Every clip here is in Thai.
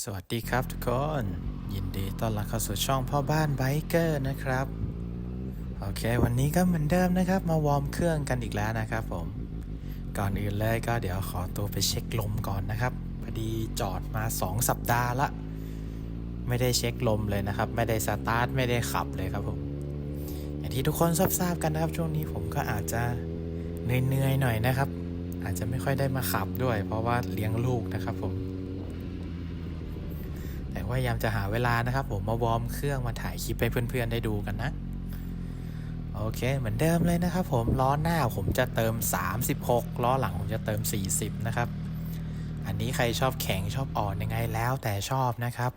สวัสดีครับทุกคน ยินดีต้อนรับเข้าสู่ช่องพ่อบ้านไบเกอร์นะครับ โอเค วันนี้ก็เหมือนเดิมนะครับ มาวอร์มเครื่องกันอีกแล้วนะครับผม ก่อนอื่นเลยก็เดี๋ยวขอตัวไปเช็คลมก่อนนะครับพอดีจอดมา 2 สัปดาห์ละ ไม่ได้เช็คลมเลยนะครับ ไม่ได้สตาร์ทไม่ได้ขับเลยครับผมอย่างที่ทุกคนทราบๆกันนะครับ ช่วงนี้ผมก็อาจจะเหนื่อยๆหน่อยนะครับ อาจจะไม่ค่อยได้มาขับด้วย เพราะว่าเลี้ยงลูกนะครับผม แต่ว่าพยายามจะหาเวลานะครับ ผมมาวอร์มเครื่องมาถ่ายคลิปให้เพื่อนๆได้ดูกันนะ โอเค เหมือนเดิมเลยนะครับ ผมล้อหน้าผมจะเติม 36 ล้อหลังผมจะเติม 40 นะครับ อันนี้ใครชอบแข็งชอบอ่อนยังไงแล้วแต่ชอบนะครับ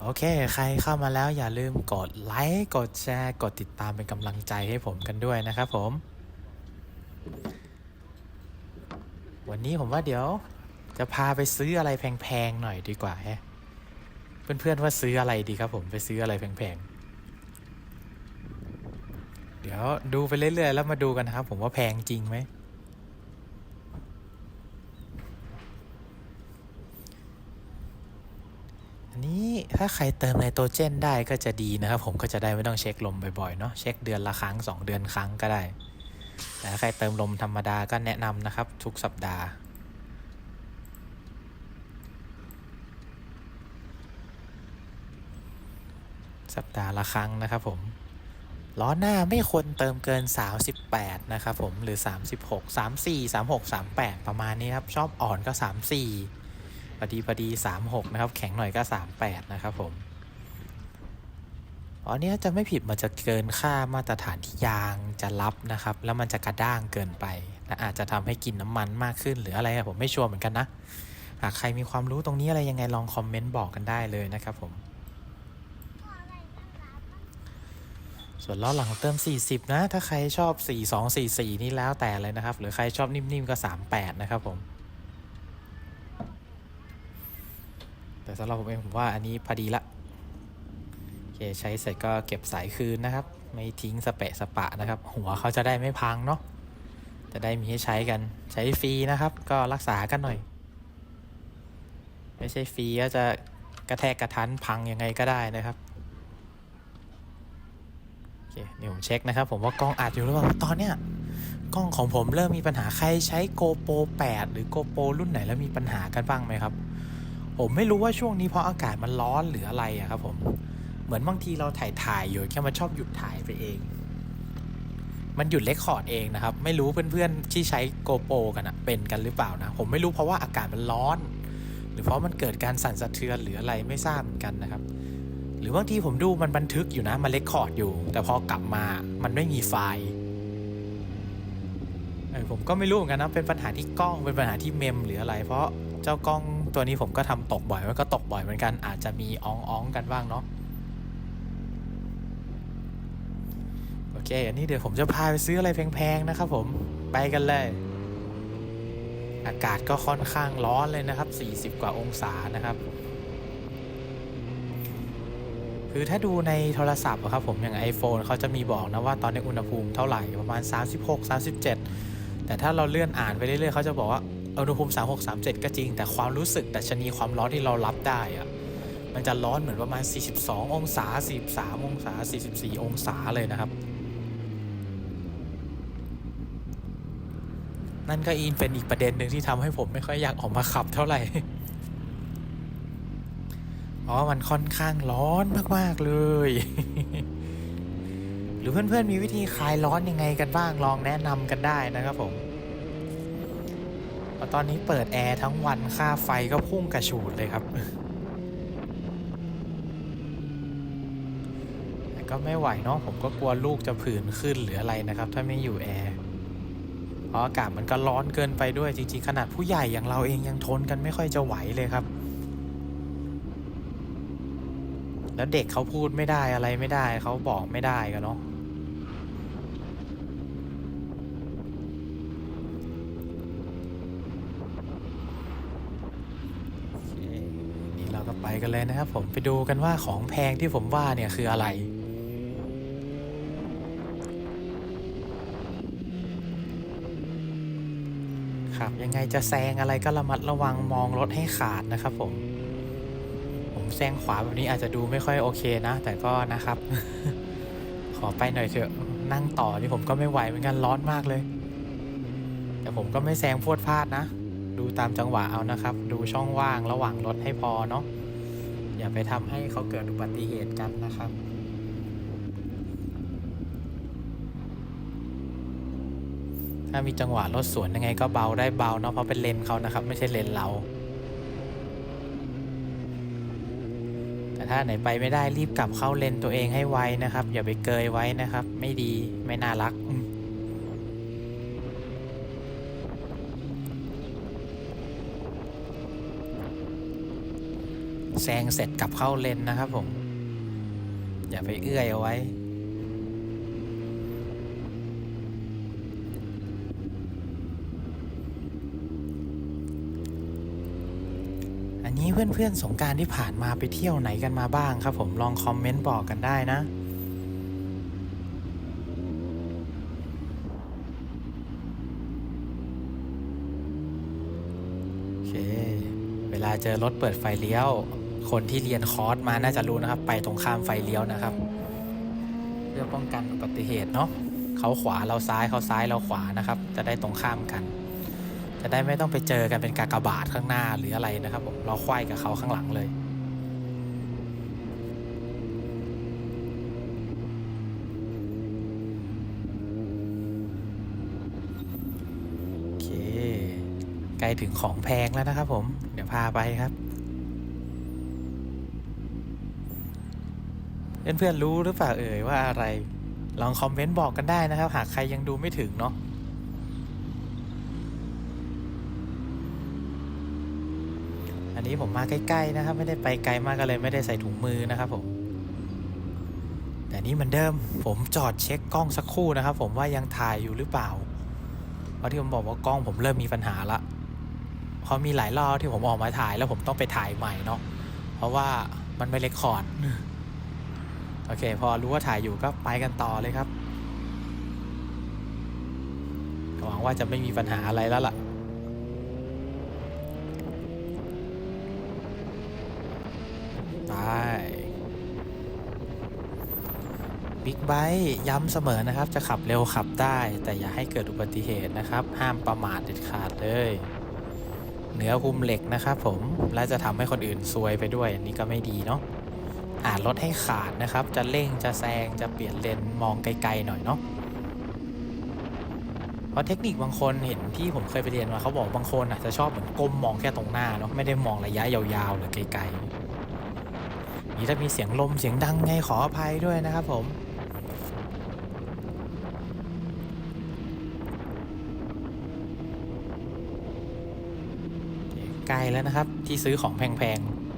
โอเค ใครเข้ามาแล้วอย่าลืมกดไลค์ กดแชร์ กดติดตามเป็นกำลังใจให้ผมกันด้วยนะครับผม วันนี้ผมว่าเดี๋ยว จะพาไปซื้ออะไรแพงๆหน่อยดีกว่าแฮะเพื่อนๆว่าซื้ออะไรดีครับผมไปซื้ออะไรแพงๆ เดี๋ยวดูไปเรื่อยๆแล้วมาดูกันนะครับ ผมว่าแพงจริงไหมอันนี้ถ้าใครเติมไนโตรเจนได้ก็จะดีนะครับ ผมก็จะได้ไม่ต้องเช็คลมบ่อยๆเนาะเช็คเดือนละครั้ง 2 เดือนครั้งก็ได้แต่ถ้าใครเติมลมธรรมดาก็แนะนำนะครับ ทุกสัปดาห์ สัปดาห์ละครั้งนะครับผมล้อหน้าไม่ควรเติมเกิน 38 นะครับผมหรือ 36 34 36 38 ประมาณนี้ครับ ชอบอ่อนก็ 34พอดีพอดี 36 นะครับ แข็งหน่อยก็ 38 นะครับผมอันนี้จะไม่ผิดมันจะเกินค่ามาตรฐานที่ยางจะรับนะครับ แล้วมันจะกระด้างเกินไป และอาจจะทำให้กินน้ำมันมากขึ้นหรืออะไรผมไม่ชัวร์เหมือนกันนะ หากใครมีความรู้ตรงนี้อะไรยังไงลองคอมเมนต์บอกกันได้เลยนะครับผม ส่วนล้อหลังเติม 40 นะ ถ้าใครชอบ 42 44 นี่แล้วแต่เลยนะครับ หรือใครชอบนิ่มๆก็ 38 นะครับผม แต่สำหรับผมเองผมว่าอันนี้พอดีละโอเคใช้เสร็จก็เก็บสายคืนนะครับ ไม่ทิ้งสเปะสปะนะครับ หัวเขาจะได้ไม่พังเนาะจะได้มีให้ใช้กันใช้ฟรีนะครับ ก็รักษากันหน่อย ไม่ใช่ฟรีก็จะกระแทกกระทันพังยังไงก็ได้นะครับ โอเคเดี๋ยวผมเช็คนะครับ ผมว่ากล้องอัดอยู่หรือเปล่าตอนเนี้ยกล้องของผมเริ่มมีปัญหาใครใช้ GoPro 8 หรือ GoPro รุ่นไหนแล้วมีปัญหากันบ้างไหมครับ ผมไม่รู้ว่าช่วงนี้เพราะอากาศมันร้อนหรืออะไรอะครับผมเหมือนบางทีเราถ่ายถ่ายอยู่แค่มันชอบหยุดถ่ายไปเอง มันหยุดเลคคอร์ดเองนะครับ ไม่รู้เพื่อนๆที่ใช้ GoPro กันอะเป็นกันหรือเปล่านะ ผมไม่รู้เพราะว่าอากาศมันร้อน หรือเพราะมันเกิดการสั่นสะเทือนหรืออะไรไม่ทราบเหมือนกันนะครับ หรือบางทีผมดูมันบันทึกอยู่นะ มันเลคคอร์ดอยู่ แต่พอกลับมามันไม่มีไฟล์เออผมก็ไม่รู้เหมือนกันนะ เป็นปัญหาที่กล้องเป็นปัญหาที่เมมหรืออะไร เพราะเจ้ากล้องตัวนี้ผมก็ทำตกบ่อยมันก็ตกบ่อยเหมือนกัน อาจจะมีอ้องอ้องๆกันบ้างเนาะโอเค อันนี้เดี๋ยวผมจะพาไปซื้ออะไรแพงๆนะครับผมไปกันเลย อากาศก็ค่อนข้างร้อนเลยนะครับ 40 กว่าองศานะครับ คือถ้าดูในโทรศัพท์อครับผมอย่าง iPhone เขาจะมีบอกนะว่าตอนนี้อุณหภูมิเท่าไหร่ประมาณ 36 37 แต่ถ้าเราเลื่อนอ่านไปเรื่อยๆเขาจะบอกว่าอุณหภูมิ 36 37 ก็จริง แต่ความรู้สึกดัชนีความร้อนที่เรารับได้อะมันจะร้อนเหมือนประมาณ 42 องศา 43 องศา 44 องศาเลยนะครับ นั่นก็อินเป็นอีกประเด็นหนึ่งที่ทำให้ผมไม่ค่อยอยากออกมาขับเท่าไหร่ เพราะมันค่อนข้างร้อนมากๆเลย หรือเพื่อนๆมีวิธีคลายร้อนยังไงกันบ้างลองแนะนำกันได้นะครับผมตอนนี้เปิดแอร์ทั้งวันค่าไฟก็พุ่งกระฉูดเลยครับแต่ก็ไม่ไหวเนาะผมก็กลัวลูกจะผื่นขึ้นหรืออะไรนะครับ ถ้าไม่อยู่แอร์เพราะอากาศมันก็ร้อนเกินไปด้วยจริงๆ ขนาดผู้ใหญ่อย่างเราเองยังทนกันไม่ค่อยจะไหวเลยครับ แล้วเด็กเขาพูดไม่ได้อะไรไม่ได้เขาบอกไม่ได้กันเนาะนี่เราก็ไปกันเลยนะครับผมไปดูกันว่าของแพงที่ผมว่าเนี่ยคืออะไรครับยังไงจะแซงอะไรก็ระมัดระวังมองรถให้ขาดนะครับผม แซงขวาแบบนี้อาจจะดูไม่ค่อยโอเคนะ แต่ก็นะครับ ขอไปหน่อยเถอะนั่งต่อนี่ผมก็ไม่ไหวเหมือนกันร้อนมากเลย แต่ผมก็ไม่แซงพวดพลาดนะ ดูตามจังหวะเอานะครับ ดูช่องว่างระหว่างรถให้พอเนาะอย่าไปทำให้เขาเกิดอุบัติเหตุกันนะครับถ้ามีจังหวะรถสวนยังไงก็เบาได้เบาเนาะเพราะเป็นเลนเขานะครับ ไม่ใช่เลนเรา แต่ ถ้าไหนไปไม่ได้รีบกลับเข้าเลนตัวเองให้ไวนะครับ อย่าไปเกยไว้นะครับ ไม่ดีไม่น่ารักแซงเสร็จกลับเข้าเลนนะครับผม อย่าไปเอื้อยเอาไว้ อั นนี้เพื่อนๆสงการที่ผ่านมาไปเที่ยวไหนกันมาบ้างครับ ผมลองคอมเมนต์บอกกันได้นะโอเค เวลาเจอรถเปิดไฟเลี้ยว คนที่เรียนคอร์สมาน่าจะรู้นะครับ ไปตรงข้ามไฟเลี้ยวนะครับ เพื่อป้องกันอุบัติเหตุเนาะเขาขวาเราซ้ายเขาซ้ายเราขวานะครับ จะได้ตรงข้ามกัน จะได้ไม่ต้องไปเจอกันเป็นกากบาทข้างหน้าหรืออะไรนะครับผมเราควายกับเขาข้างหลังเลย โอเค ใกล้ถึงของแพงแล้วนะครับผม เดี๋ยวพาไปครับ เพื่อนๆรู้หรือเปล่าเอ่ยว่าอะไร ลองคอมเมนต์บอกกันได้นะครับ หากใครยังดูไม่ถึงเนาะ อันนี้ผมมาใกล้ๆนะครับ ไม่ได้ไปไกลมากก็เลยไม่ได้ใส่ถุงมือนะครับผมแต่นี่เหมือนเดิม ผมจอดเช็คกล้องสักครู่นะครับ ผมว่ายังถ่ายอยู่หรือเปล่าเพราะที่ผมบอกว่ากล้องผมเริ่มมีปัญหาละเพราะมีหลายรอบที่ผมออกมาถ่ายแล้วผมต้องไปถ่ายใหม่เนาะเพราะว่ามันไม่เรคคอร์ดโอเค พอรู้ว่าถ่ายอยู่ก็ไปกันต่อเลยครับหวังว่าจะไม่มีปัญหาอะไรแล้วล่ะ ไป บิ๊กไบค์ย้ำเสมอนะครับ จะขับเร็วขับได้ แต่อย่าให้เกิดอุบัติเหตุนะครับ ห้ามประมาทเด็ดขาดเลย เหนือคุมเหล็กนะครับผมและจะทำให้คนอื่นซวยไปด้วย อันนี้ก็ไม่ดีเนาะอ่านรถให้ขาดนะครับ จะเร่งจะแซงจะเปลี่ยนเลนมองไกลๆหน่อยเนาะเพราะเทคนิคบางคนเห็นที่ผมเคยไปเรียนมาเขาบอกบางคนอะจะชอบเหมือนก้มมองแค่ตรงหน้าเนาะไม่ได้มองระยะยาวๆหรือไกลๆ นี้ถ้ามีเสียงลมเสียงดังไงขออภัยด้วยนะครับผมใกล้แล้วนะครับที่ซื้อของแพงๆ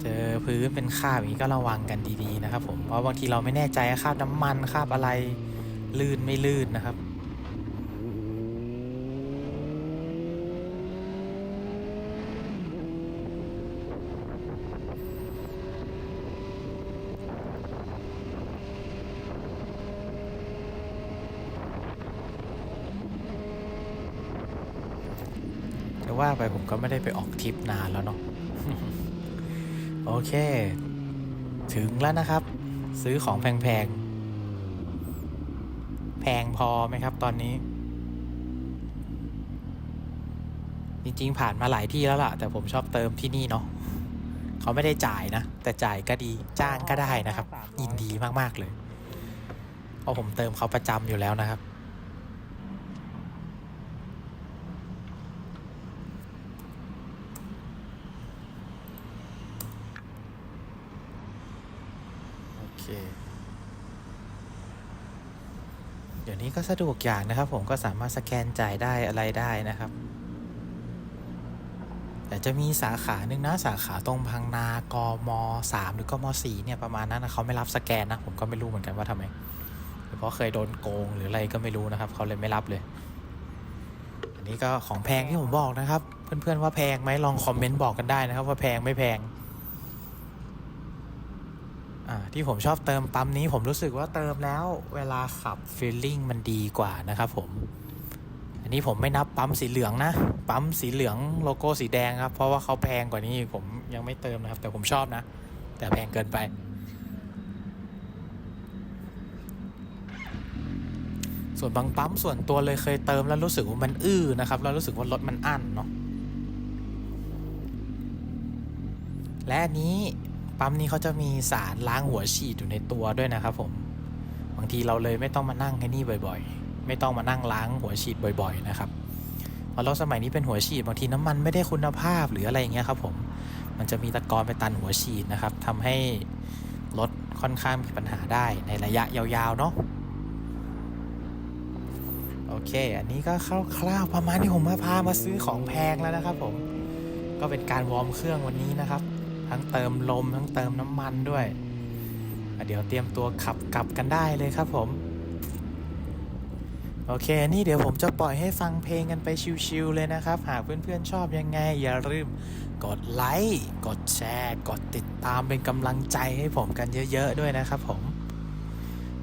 เจอ พื้นเป็นคราบอย่างนี้ก็ระวังกันดีๆนะครับ ผมเพราะบางทีเราไม่แน่ใจคราบน้ำมันคราบอะไรลื่นไม่ลื่นนะครับว่าไปผมก็ไม่ได้ไปออกทริปนานแล้วเนาะ โอเค ถึงแล้วนะครับ ซื้อของแพงๆแพงพอไหมครับ ตอนนี้ จริงๆ ผ่านมาหลายที่แล้วล่ะ แต่ผมชอบเติมที่นี่เนาะเขาไม่ได้จ่ายนะ แต่จ่ายก็ดีจ้างก็ได้นะครับ ยินดีมากๆเลยเพราะผมเติมเขาประจำอยู่แล้วนะครับ โอเค เดี๋ยวนี้ก็สะดวกอย่างนะครับ ผมก็สามารถสแกนจ่ายได้อะไรได้นะครับ แต่จะมีสาขาหนึ่งนะสาขาตรงพังนากมสามหรือกมสี่เนี่ยประมาณนั้นนะเขาไม่รับสแกนนะผมก็ไม่รู้เหมือนกันว่าทำไมหรือเพราะเคยโดนโกงหรืออะไรก็ไม่รู้นะครับ เขาเลยไม่รับเลย อันนี่ก็ของแพงที่ผมบอกนะครับ เพื่อนๆว่าแพงไหมลองคอมเมนต์บอกกันได้นะครับ ว่าแพงไม่แพงอ่า ที่ผมชอบเติมปั๊มนี้ผมรู้สึกว่าเติมแล้วเวลาขับฟีลลิ่งมันดีกว่านะครับผม อันนี้ผมไม่นับปั๊มสีเหลืองนะ ปั๊มสีเหลืองโลโก้สีแดงครับ เพราะว่าเขาแพงกว่านี้ผมยังไม่เติมนะครับ แต่ผมชอบนะ แต่แพงเกินไป ส่วนบางปั๊มส่วนตัวเลยเคยเติมแล้วรู้สึกว่ามันอื้อนะครับแล้วรู้สึกว่ารถมันอั้นเนาะและนี้ ปั๊มนี้เขาจะมีสารล้างหัวฉีดอยู่ในตัวด้วยนะครับผม บางทีเราเลยไม่ต้องมานั่งแค่นี้บ่อย ๆ ไม่ต้องมานั่งล้างหัวฉีดบ่อย ๆ นะครับเพราะรถสมัยนี้เป็นหัวฉีดบางทีน้ำมันไม่ได้คุณภาพหรืออะไรอย่างเงี้ยครับผม มันจะมีตะกอนไปตันหัวฉีดนะครับทำให้รถค่อนข้างมีปัญหาได้ในระยะยาวๆเนาะโอเค อันนี้ก็คร่าวๆประมาณที่ผมมาพามาซื้อของแพงแล้วนะครับผม ก็เป็นการวอร์มเครื่องวันนี้นะครับ ทั้งเติมลมทั้งเติมน้ำมันด้วย เดี๋ยวเตรียมตัวขับกลับกันได้เลยครับผม โอเค นี่เดี๋ยวผมจะปล่อยให้ฟังเพลงกันไปชิวๆเลยนะครับ หากเพื่อนๆชอบยังไง อย่าลืมกดไลค์ กดแชร์ กดติดตามเป็นกำลังใจให้ผมกันเยอะๆด้วยนะครับผม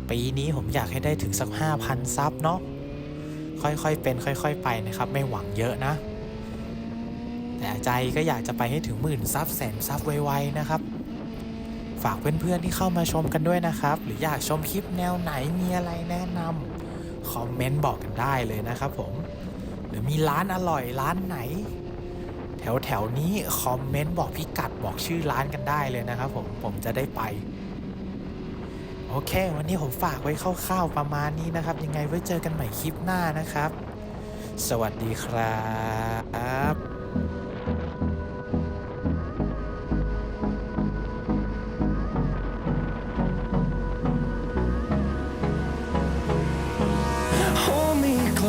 ปีนี้ผมอยากให้ได้ถึงสัก 5,000 ซับเนาะค่อยๆเป็น ค่อย ๆ ไปนะครับ ไม่หวังเยอะนะ ใจก็อยากจะไปให้ถึงหมื่นซับแสนซับไวๆนะครับ ฝากเพื่อนๆที่เข้ามาชมกันด้วยนะครับ หรืออยากชมคลิปแนวไหนมีอะไรแนะนำคอมเมนต์บอกกันได้เลยนะครับผมหรือมีร้านอร่อยร้านไหน แถวแถวๆนี้คอมเมนต์บอกพิกัดบอกชื่อร้านกันได้เลยนะครับผมผมจะได้ไปโอเค วันนี้ผมฝากไว้คร่าวๆประมาณนี้นะครับ ยังไงไว้เจอกันใหม่คลิปหน้านะครับ สวัสดีครับ